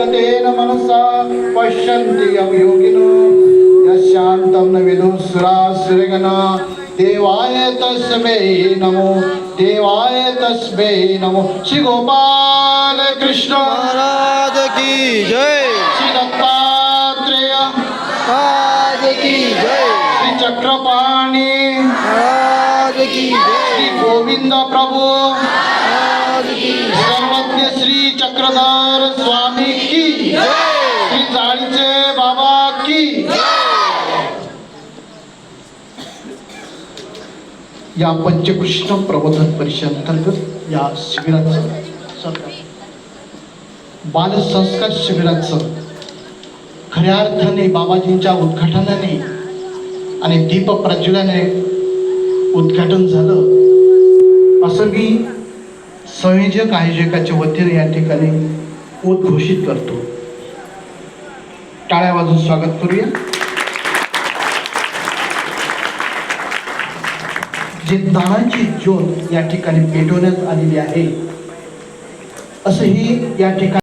एकाग्रतेन मनसा पश्यन्ति यं योगिनो यशान्तं न विदुसुरासुरगण देवाय तस्मै नमो देवाय तस्मै नमो श्री गोपाल कृष्ण महाराज की जय श्री दत्तात्रेय महाराज की जय श्री चक्रपाणी महाराज की जय श्री गोविंद प्रभु महाराज की सर्वज्ञ श्री चक्रधर स्वामी की जाळीचे बाबा की या पंचकृष्ण प्रबोधन परिषद अंतर्गत या शिबिराचं बालसंस्कार शिबिराचं खऱ्या अर्थाने बाबाजींच्या उद्घाटनाने आणि दीप प्रज्वलाने उद्घाटन झालं. असं मी संयोजक आयोजकाच्या वतीने या ठिकाणी उद्घोषित करतो. टाळ्या वाजून स्वागत करूया. जे दानाची ज्योत या ठिकाणी पेटवण्यात आलेली आहे असंही या ठिकाणी